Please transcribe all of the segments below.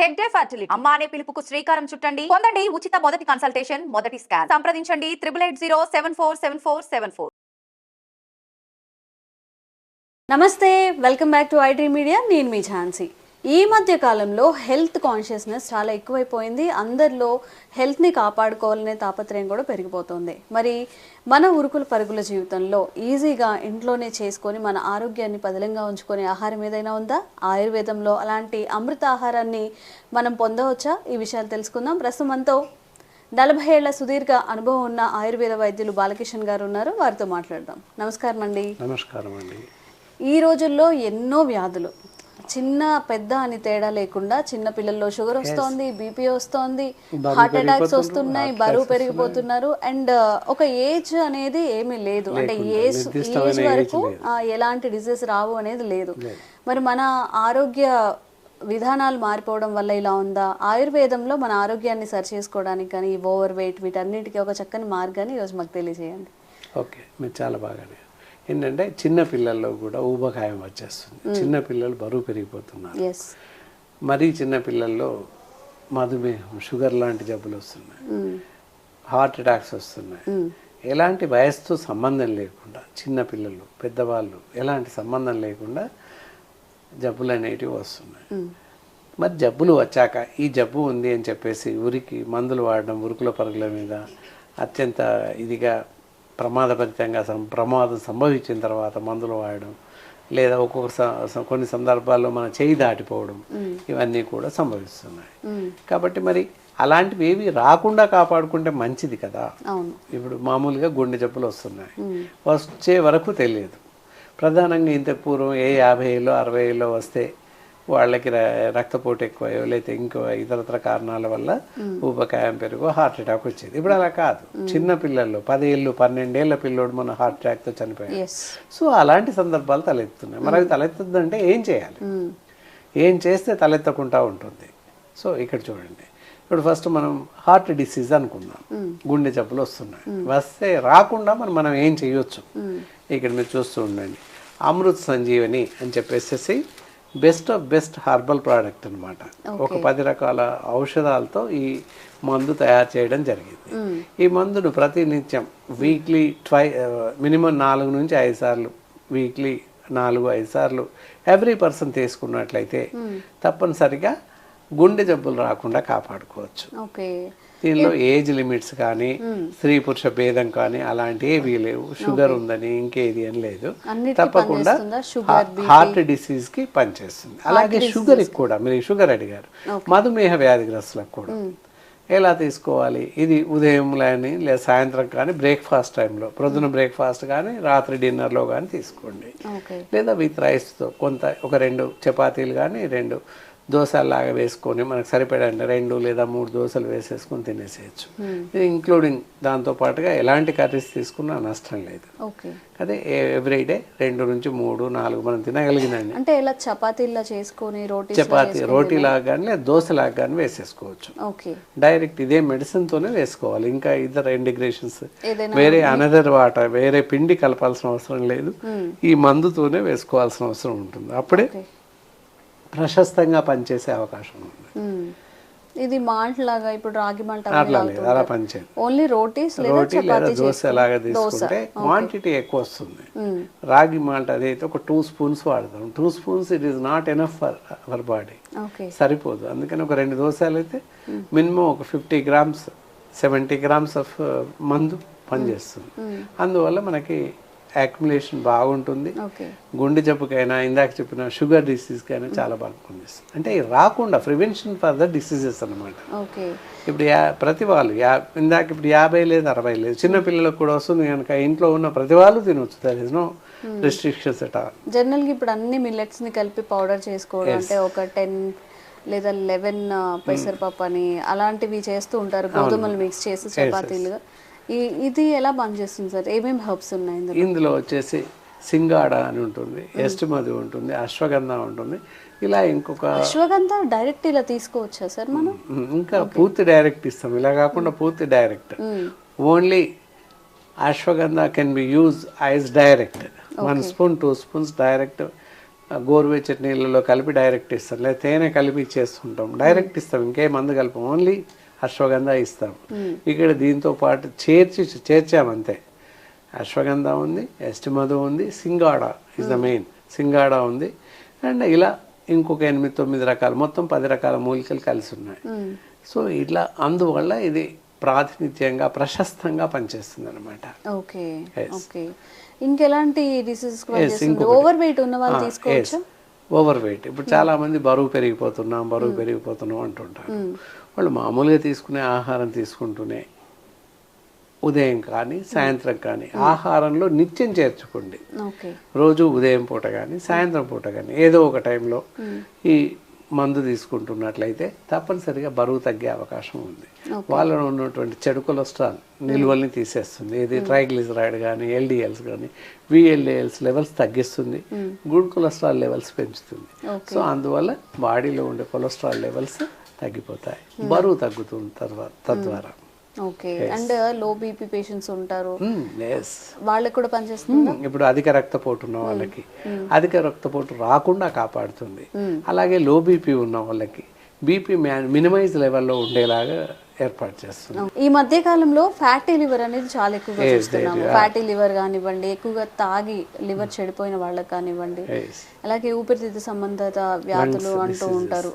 Hegde fertility అమ్మ అనే పిలుపుకు శ్రీకారం చుట్టండి. పొందండి ఉచిత మొదటి కన్సల్టేషన్ మొదటి స్కాన్ సంప్రదించండి triple eight zero seven four seven four seven four నమస్తే welcome back to iDream Media నేను మీ ఝాన్సీ. ఈ మధ్య కాలంలో హెల్త్ కాన్షియస్నెస్ చాలా ఎక్కువైపోయింది. అందరిలో హెల్త్ని కాపాడుకోవాలనే తాపత్రయం కూడా పెరిగిపోతుంది. మరి మన ఉరుకుల పరుగుల జీవితంలో ఈజీగా ఇంట్లోనే చేసుకొని మన ఆరోగ్యాన్ని పదిలంగా ఉంచుకునే ఆహారం ఏదైనా ఉందా? ఆయుర్వేదంలో అలాంటి అమృత ఆహారాన్ని మనం పొందవచ్చా? ఈ విషయాలు తెలుసుకుందాం. ప్రస్తుతం మనతో నలభై ఏళ్ళ సుదీర్ఘ అనుభవం ఉన్న ఆయుర్వేద వైద్యులు బాలకిషన్ గారు ఉన్నారు. వారితో మాట్లాడదాం. నమస్కారం అండి నమస్కారం అండి ఈ రోజుల్లో ఎన్నో వ్యాధులు చిన్న పెద్ద అని తేడా లేకుండా చిన్న పిల్లల్లో షుగర్ వస్తోంది బీపీ వస్తోంది హార్ట్ అటాక్స్ వస్తున్నాయి బరువు పెరిగిపోతున్నారు. అండ్ ఒక ఏజ్ అనేది ఏమీ లేదు. అంటే ఏజ్ ఏజ్ వరకు ఎలాంటి డిసీజ్ రావు అనేది లేదు. మరి మన ఆరోగ్య విధానాలు మారిపోవడం వల్ల ఇలా ఉందా? ఆయుర్వేదంలో మన ఆరోగ్యాన్ని సరి చేసుకోవడానికి కానీ ఓవర్ వెయిట్ వీటన్నిటికీ ఒక చక్కని మార్గాన్ని ఈరోజు మాకు తెలియజేయండి. ఓకే. మీరు చాలా బాగానే ఏంటంటే చిన్న పిల్లల్లో కూడా ఊబకాయం వచ్చేస్తుంది. చిన్న పిల్లలు బరువు పెరిగిపోతున్నారు. మరీ చిన్న పిల్లల్లో మధుమేహం షుగర్ లాంటి జబ్బులు వస్తున్నాయి. హార్ట్ అటాక్స్ వస్తున్నాయి. ఎలాంటి వయసుతో సంబంధం లేకుండా చిన్న పిల్లలు పెద్దవాళ్ళు ఎలాంటి సంబంధం లేకుండా జబ్బులు అనేటివి వస్తున్నాయి. మరి జబ్బులు వచ్చాక ఈ జబ్బు ఉంది అని చెప్పేసి ఉరికి మందులు వాడడం ఉరుకుల పరుగుల మీద అత్యంత ఇదిగా ప్రమాదభరితంగా సం ప్రమాదం సంభవించిన తర్వాత మందులు వాడడం లేదా ఒక్కొక్క కొన్ని సందర్భాల్లో మన చేయి దాటిపోవడం ఇవన్నీ కూడా సంభవిస్తున్నాయి. కాబట్టి మరి అలాంటివి ఏవి రాకుండా కాపాడుకుంటే మంచిది కదా? ఇప్పుడు మామూలుగా గుండె జబ్బులు వస్తున్నాయి. వచ్చే వరకు తెలియదు. ప్రధానంగా ఇంత పూర్వం ఏ యాభై ఏళ్ళు అరవై ఏళ్ళు వస్తే వాళ్ళకి రక్తపోటు ఎక్కువయో లేకపోతే ఇంకో ఇతరత్ర కారణాల వల్ల ఊబకాయం పెరుగు హార్ట్ అటాక్ వచ్చేది. ఇప్పుడు అలా కాదు. చిన్న పిల్లల్లో పదేళ్ళు పన్నెండేళ్ళ పిల్లోడు మన హార్ట్ అటాక్తో చనిపోయాడు. సో అలాంటి సందర్భాలు తలెత్తున్నాయి మరి అవి తలెత్తుందంటే ఏం చేయాలి? ఏం చేస్తే తలెత్తకుండా ఉంటుంది? సో ఇక్కడ చూడండి. ఇప్పుడు ఫస్ట్ మనం హార్ట్ డిసీజ్ అనుకుందాం. గుండె జబ్బులు వస్తున్నాయి. వస్తే రాకుండా మనం మనం ఏం చేయొచ్చు? ఇక్కడ మీరు చూస్తూ ఉండండి. అమృత్ సంజీవని అని చెప్పేసి best of best herbal product అన్నమాట. ఒక పది రకాల ఔషధాలతో ఈ మందు తయారు చేయడం జరిగింది. ఈ మందును ప్రతినిత్యం వీక్లీ ట్వై మినిమం నాలుగు నుంచి ఐదు సార్లు వీక్లీ నాలుగు ఐదు సార్లు ఎవ్రీ పర్సన్ తీసుకున్నట్లయితే తప్పనిసరిగా గుండె జబ్బులు రాకుండా కాపాడుకోవచ్చు. ఓకే దీనిలో ఏజ్ లిమిట్స్ కానీ స్త్రీ పురుష భేదం కానీ అలాంటివి ఏవీ లేవు. షుగర్ ఉందని ఇంకేది అని లేదు. తప్పకుండా హార్ట్ డిసీజ్కి పనిచేస్తుంది. అలాగే షుగర్ కూడా. మీరు షుగర్ అడిగారు. మధుమేహ వ్యాధిగ్రస్తులకు కూడా. ఎలా తీసుకోవాలి? ఇది ఉదయం కానీ లేదా సాయంత్రం కానీ బ్రేక్ఫాస్ట్ టైంలో ప్రొద్దున బ్రేక్ఫాస్ట్ కానీ రాత్రి డిన్నర్లో కానీ తీసుకోండి. లేదా విత్ రైస్తో కొంత ఒక రెండు చపాతీలు కానీ రెండు దోశలాగా వేసుకొని మనకు సరిపడండి రెండు లేదా మూడు దోశలు వేసేసుకొని తినేసేయచ్చు. ఇది ఇంక్లూడింగ్ దాంతో పాటుగా ఎలాంటి కర్రీస్ తీసుకున్నా నష్టం లేదు. ఓకే అదే ఎవ్రీడే రెండు నుంచి మూడు నాలుగు మనం తినగలిగినండి అంటే ఇలా చపాతీల్లో చేసుకొని రోటీ చపాతీ రోటీలాగా కానీ లేదా దోశలాగా కానీ వేసేసుకోవచ్చు. ఓకే డైరెక్ట్ ఇదే మెడిసిన్తోనే వేసుకోవాలి. ఇంకా ఇతర ఇంటిగ్రేషన్స్ ఏదైనా వేరే అనదర్ వాటర్ వేరే పిండి కలపాల్సిన అవసరం లేదు. ఈ మందుతోనే వేసుకోవాల్సిన అవసరం ఉంటుంది. అప్పుడే ప్రశస్తంగా పనిచేసే అవకాశం ఉంది. ఇది మాల్ట్ లాగా ఇప్పుడు రాగి మాల్ట్ అట్లా లేదు అలా పనిచేయదు. ఓన్లీ రోటీస్ రోటీ లేదా దోశ లాగా తీసుకుంటే క్వాంటిటీ ఎక్కువ వస్తుంది. రాగి మాల్ట్ అదైతే ఒక టూ స్పూన్స్ వాడతాం. Two spoons it is not enough for our body okay. సరిపోదు. అందుకని ఒక రెండు దోశలు అయితే మినిమం ఒక fifty grams seventy grams of మందు పనిచేస్తుంది. అందువల్ల మనకి అక్యుములేషన్ బాగుంటుంది. గుండె జబ్బుకైనా ఇందాక చెప్పిన షుగర్ డిసీజ్కైనా చాలా బాగా పనిచేస్తుంది. అంటే రాకుండా ప్రివెన్షన్ ఫర్ ద డిసీజెస్ అన్నమాట. ఓకే. ఇప్పుడు యా ప్రతి వాళ్ళు యా ఇందాక ఇప్పుడు యాభై లేదు అరవై లేదు. చిన్న పిల్లలకు కూడా వస్తుంది కనుక ఇంట్లో ఉన్న ప్రతి వాళ్ళు తినొచ్చు. There is no restrictions all జనరల్గా ఇప్పుడు అన్ని మిల్లెట్స్ని కలిపి పౌడర్ చేసుకోవడం అంటే ఒక టెన్ లేదా లెవెన్ పెసరపప్పు అని అలాంటివి చేస్తూ ఉంటారు. గోధుమలు మిక్స్ చేసి చపాతీలుగా. ఇది ఎలా పనిచేస్తుంది సార్? ఏమేమి హర్బ్స్ ఉన్నాయి ఇందులో? వచ్చేసి సింగాడ అని ఉంటుంది ఎస్టిమది ఉంటుంది అశ్వగంధ ఉంటుంది. ఇలా ఇంకొక అశ్వగంధ డైరెక్ట్ ఇలా తీసుకోవచ్చా సార్ మనం? ఇంకా పూర్తి డైరెక్ట్ ఇస్తాం. ఇలా కాకుండా పూర్తి direct. Only ashwagandha can be use as direct one spoon two spoons direct ఆ గోరువెచ్చటి నీళ్ళలో కలిపి డైరెక్ట్ ఇస్తాం. లేదా తేనె కలిపి ఇచ్చేస్తుంటాం. డైరెక్ట్ ఇస్తాం. ఇంకే మందు కలపం. ఓన్లీ అశ్వగంధ ఇస్తాం. ఇక్కడ దీంతో పాటు చేర్చి చేర్చామంతే. అశ్వగంధ ఉంది ఎస్టిమధు ఉంది సింగాడ ఇస్ ద మెయిన్ సింగాడ ఉంది. అండ్ ఇలా ఇంకొక ఎనిమిది తొమ్మిది రకాలు మొత్తం పది రకాల మూలికలు కలిసి ఉన్నాయి. సో ఇట్లా అందువల్ల ఇది ప్రాతినిధ్యంగా ప్రశస్తంగా పనిచేస్తుంది అనమాట ఇంకెలాంటి. ఓవర్ వెయిట్ ఉన్న వాళ్ళు తీసుకోవచ్చు? ఓవర్ వెయిట్ ఇప్పుడు చాలా మంది బరువు పెరిగిపోతున్నాం బరువు పెరిగిపోతున్నాం అంటుంటారు. వాళ్ళు మామూలుగా తీసుకునే ఆహారం తీసుకుంటూనే ఉదయం కానీ సాయంత్రం కానీ ఆహారంలో నిత్యం చేర్చుకోండి. రోజు ఉదయం పూట కానీ సాయంత్రం పూట కానీ ఏదో ఒక టైంలో ఈ మందు తీసుకుంటున్నట్లయితే తప్పనిసరిగా బరువు తగ్గే అవకాశం ఉంది. వాళ్ళలో ఉన్నటువంటి చెడు కొలెస్ట్రాల్ నిల్వల్ని తీసేస్తుంది. ఇది ట్రైగ్లిజరైడ్ కానీ ఎల్డిఎల్స్ కానీ విఎల్డిఎల్స్ లెవెల్స్ తగ్గిస్తుంది. గుడ్ కొలెస్ట్రాల్ లెవెల్స్ పెంచుతుంది. సో అందువల్ల బాడీలో ఉండే కొలెస్ట్రాల్ లెవెల్స్ తగ్గిపోతాయి. బరువు తగ్గుతుంది తర్వాత తద్వారా. ఓకే. అండ్లో బీపీ పేషెంట్స్ ఉంటారు. వాళ్ళకి కూడా పనిచేస్తుంది? ఇప్పుడు అధిక రక్తపోటు ఉన్న వాళ్ళకి. అధిక రక్తపోటు రాకుండా కాపాడుతుంది. అలాగే లో బీపీ ఉన్న వాళ్ళకి. బీపీ మినిమైజ్ లెవెల్లో ఉండేలాగా ఏర్పాటు చేస్తుంది ఈ మధ్య కాలంలో ఫ్యాటీ లివర్ అనేది చాలా ఎక్కువగా చూస్తున్నాము. ఫ్యాటీ లివర్ కానివ్వండి ఎక్కువగా తాగి లివర్ చెడిపోయిన వాళ్ళకి కానివ్వండి. అలాగే ఊపిరితిత్తు సంబంధిత వ్యాధులు అంటూ ఉంటారు.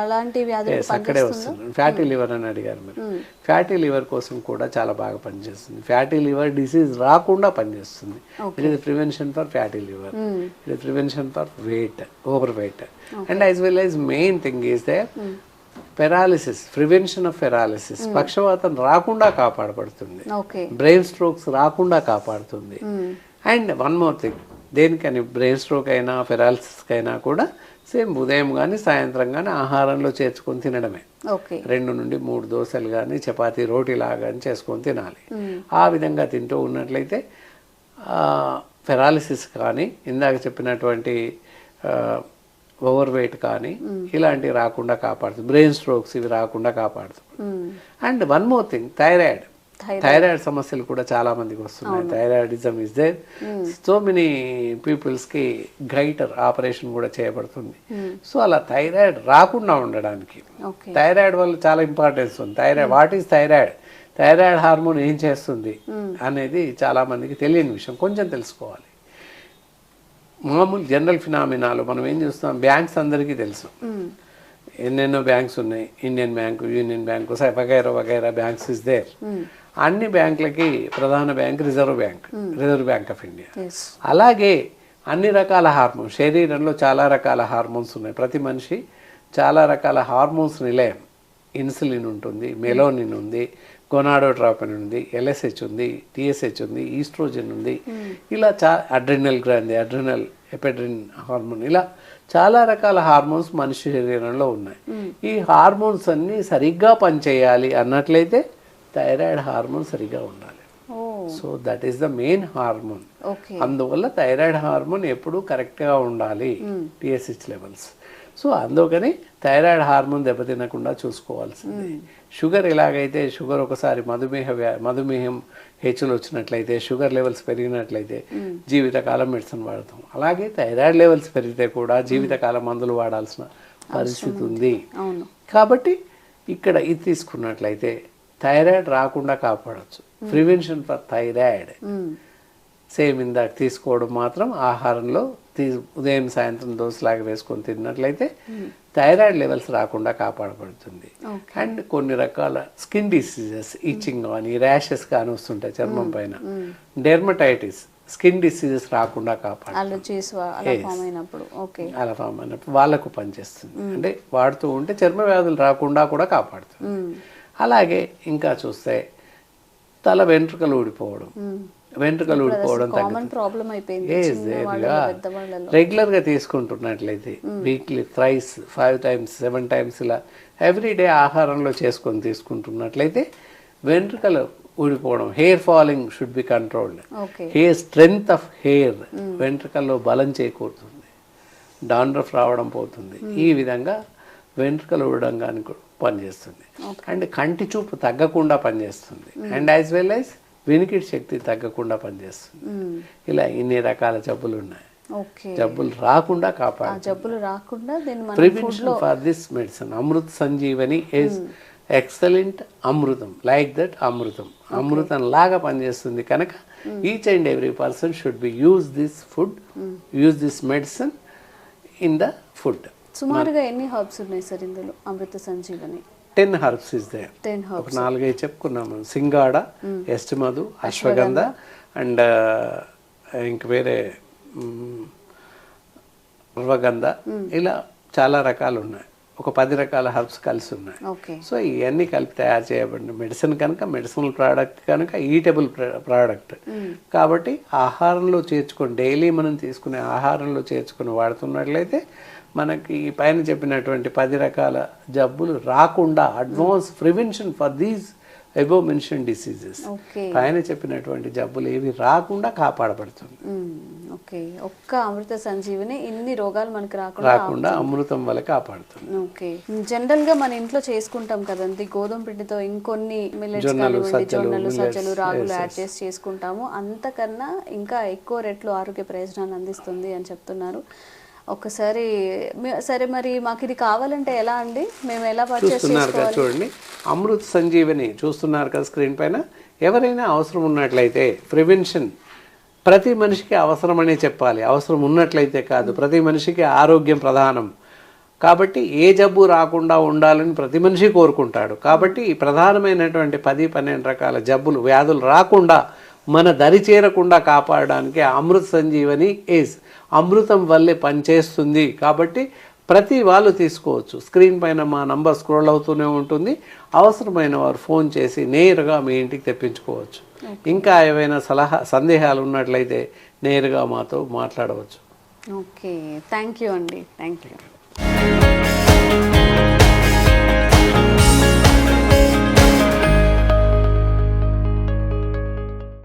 అలాంటి వ్యాధులు అక్కడే వస్తుంది. ఫ్యాటీ లివర్ అని అడిగారు మీరు. ఫ్యాటీ లివర్ కోసం కూడా చాలా బాగా పనిచేస్తుంది. ఫ్యాటీ లివర్ డిసీజ్ రాకుండా పనిచేస్తుంది. It is prevention for fatty liver it is prevention for weight over weight and as well as main thing is the paralysis prevention of paralysis పక్షవాతం రాకుండా కాపాడబడుతుంది. బ్రెయిన్ స్ట్రోక్స్ రాకుండా కాపాడుతుంది. అండ్ వన్ మోర్ థింగ్ దేనికని brain stroke అయినా పెరాలసిస్కి అయినా కూడా సేమ్ ఉదయం కానీ సాయంత్రం కానీ ఆహారంలో చేర్చుకొని తినడమే. ఓకే. రెండు నుండి మూడు దోశలు కానీ చపాతీ రోటీలా కానీ చేసుకొని తినాలి. ఆ విధంగా తింటూ ఉన్నట్లయితే పెరాలిసిస్ కానీ ఇందాక చెప్పినటువంటి ఓవర్ వెయిట్ కానీ ఇలాంటివి రాకుండా కాపాడుతుంది. బ్రెయిన్ స్ట్రోక్స్ ఇవి రాకుండా కాపాడుతుంది. And one more thing thyroid. Thyroid. సమస్యలు కూడా చాలా మందికి వస్తున్నాయి. Thyroidism is there so many పీపుల్స్కి goitre operation కూడా చేయబడుతుంది. సో అలా థైరాయిడ్ రాకుండా ఉండడానికి. థైరాయిడ్ వల్ల చాలా ఇంపార్టెన్స్ ఉంది. Thyroid what is thyroid? Thyroid hormone ఏం చేస్తుంది అనేది చాలా మందికి తెలియని విషయం. కొంచెం తెలుసుకోవాలి. మామూలు జనరల్ ఫినామినాలు మనం ఏం చూస్తాం? బ్యాంక్స్ అందరికీ తెలుసు. ఎన్నెన్నో బ్యాంక్స్ ఉన్నాయి. ఇండియన్ బ్యాంకు యూనియన్ బ్యాంకు వగైరా వగైరా బ్యాంక్స్ ఇస్ దేర్ అన్ని బ్యాంకులకి ప్రధాన bank reserve bank reserve bank of India. అలాగే అన్ని రకాల హార్మోన్స్ శరీరంలో చాలా రకాల హార్మోన్స్ ఉన్నాయి. ప్రతి మనిషి చాలా రకాల హార్మోన్స్ నిలయం. ఇన్సులిన్ ఉంటుంది మెలోనిన్ ఉంది గొనాడోట్రాపిన్ ఉంది ఎల్ఎస్హెచ్ ఉంది టిఎస్హెచ్ ఉంది ఈస్ట్రోజన్ ఉంది. ఇలా చా అడ్రినల్ గ్రాంది అడ్రినల్ ఎపెడ్రిన్ హార్మోన్. ఇలా చాలా రకాల హార్మోన్స్ మనిషి శరీరంలో ఉన్నాయి. ఈ హార్మోన్స్ అన్నీ సరిగ్గా పనిచేయాలి అన్నట్లయితే థైరాయిడ్ హార్మోన్ సరిగ్గా ఉండాలి. So that is the main hormone. Okay అందువల్ల థైరాయిడ్ హార్మోన్ ఎప్పుడూ కరెక్ట్గా ఉండాలి టిఎస్హెచ్ లెవెల్స్ సో అందుకని థైరాయిడ్ హార్మోన్ దెబ్బతినకుండా చూసుకోవాల్సింది. షుగర్ ఎలాగైతే షుగర్ ఒకసారి మధుమేహ వ్యా- మధుమేహం హెచ్చులు వచ్చినట్లయితే షుగర్ లెవెల్స్ పెరిగినట్లయితే జీవితకాలం మెడిసిన్ వాడతాం. అలాగే థైరాయిడ్ లెవెల్స్ పెరిగితే కూడా జీవితకాలం మందులు వాడాల్సిన పరిస్థితి ఉంది. అవును. కాబట్టి ఇక్కడ ఇది తీసుకున్నట్లయితే థైరాయిడ్ రాకుండా కాపాడచ్చు. Prevention for thyroid. సేమ్ ఇందాక తీసుకోవడం మాత్రం ఆహారంలో ఉదయం సాయంత్రం దోశలాగా వేసుకొని తిన్నట్లయితే థైరాయిడ్ లెవెల్స్ రాకుండా కాపాడబడుతుంది. అండ్ కొన్ని రకాల స్కిన్ డిసీజెస్ ఈచింగ్ కానీ ర్యాషెస్ కానీ వస్తుంటాయి చర్మం పైన. డెర్మటైటిస్ స్కిన్ డిసీజెస్ రాకుండా కాపాడు అలర్జీస్ అలా ఫామ్ అయినప్పుడు. ఓకే. అలా ఫామ్ అయినప్పుడు వాళ్ళకు పనిచేస్తుంది. అంటే వాడుతూ ఉంటే చర్మ వ్యాధులు రాకుండా కూడా కాపాడుతుంది. అలాగే ఇంకా చూస్తే తల వెంట్రుకలు ఊడిపోవడం. వెంట్రుకలు ఊడిపోవడం కామన్ ప్రాబ్లం అయిపోయింది చిన్న వాళ్ళలో పెద్దవాళ్ళలో. రెగ్యులర్గా తీసుకుంటున్నట్లయితే weekly thrice five times seven times ఇలా ఎవ్రీ డే ఆహారంలో చేసుకొని తీసుకుంటున్నట్లయితే వెంట్రుకలు ఊడిపోవడం hair falling should be controlled hair strength of hair వెంట్రుకల్లో బలం చేకూరుతుంది. డాండ్రఫ్ రావడం పోతుంది. ఈ విధంగా వెంట్రుకలు ఊడడం కానీ పనిచేస్తుంది. అండ్ కంటి చూపు తగ్గకుండా పనిచేస్తుంది. అండ్ యాజ్ వెల్ యాజ్ వినికిడి శక్తి తగ్గకుండా పనిచేస్తుంది. ఇలా ఇన్ని రకాల జబ్బులు ఉన్నాయి ఓకే. జబ్బులు రాకుండా కాపాడు జబ్బులు రాకుండా prevention for this medicine Amrit Sanjivani excellent Amrutham. Like that అమృతం. అమృతం లాగా పనిచేస్తుంది కనుక each and every person should be use this food use this medicine in the food సుమారుగా ఎన్ని హర్బ్స్ ఉన్నాయి సార్ ఇందులో? Amrita Sanjivani. Ten herbs is ten ఒక నాలుగైదు చెప్పుకున్నాము. సింగాడ ఎస్టిమధు అశ్వగంధ. అండ్ ఇంక వేరే మ్, అశ్వగంధ ఇలా చాలా రకాలు ఉన్నాయి ఒక పది రకాల హర్బ్స్ కలిసి ఉన్నాయి ఓకే. సో ఇవన్నీ కలిపి తయారు చేయబడిన మెడిసిన్ కనుక మెడిసినల్ ప్రోడక్ట్ కనుక ఈటబుల్ ప్రోడక్ట్. కాబట్టి ఆహారంలో చేర్చుకొని డైలీ మనం తీసుకునే ఆహారంలో చేర్చుకొని వాడుతున్నట్లయితే మనకి పైన చెప్పినటువంటి పది రకాల జబ్బులు రాకుండా advance prevention for these above mentioned diseases పైన చెప్పినటువంటి జబ్బులు ఏవి రాకుండా కాపాడబడుతుంది. ఓకే ఒక్క అమృత సంజీవని ఇన్ని రోగాలు మనకి రాకుండా రాకుండా అమృతం వల్ల కాపాడుతుంది. ఓకే జనరల్గా మన ఇంట్లో చేసుకుంటాం కదండి. గోధుమ పిండితో ఇంకొన్ని జొన్నలు, సజ్జలు, రాగులు యాడ్ చేసి చేసుకుంటాము. అంతకన్నా ఇంకా ఎక్కువ రెట్లు ఆరోగ్య ప్రయోజనాలు అందిస్తుంది అని చెప్తున్నారు. ఒకసారి సరే మరి మాకు ఇది కావాలంటే ఎలా అండి? మేము ఎలా చూస్తున్నారు కదా చూడండి. అమృత్ సంజీవని చూస్తున్నారు కదా స్క్రీన్ పైన. ఎవరైనా అవసరం ఉన్నట్లయితే ప్రివెన్షన్ ప్రతి మనిషికి అవసరమనే చెప్పాలి. అవసరం ఉన్నట్లయితే కాదు. ప్రతి మనిషికి ఆరోగ్యం ప్రధానం. కాబట్టి ఏ జబ్బు రాకుండా ఉండాలని ప్రతి మనిషి కోరుకుంటాడు. కాబట్టి ప్రధానమైనటువంటి పది పన్నెండు రకాల జబ్బులు వ్యాధులు రాకుండా మన దరి చేరకుండా కాపాడడానికి అమృత్ సంజీవని ఏస్. అమృతం వల్లే పనిచేస్తుంది కాబట్టి ప్రతి వాళ్ళు తీసుకోవచ్చు. స్క్రీన్ పైన మా నంబర్ స్క్రోల్ అవుతూనే ఉంటుంది. అవసరమైన వారు ఫోన్ చేసి నేరుగా మీ ఇంటికి తెప్పించుకోవచ్చు. ఇంకా ఏవైనా సలహా సందేహాలు ఉన్నట్లయితే నేరుగా మాతో మాట్లాడవచ్చు. ఓకే. థ్యాంక్ యూ అండి. Thank you.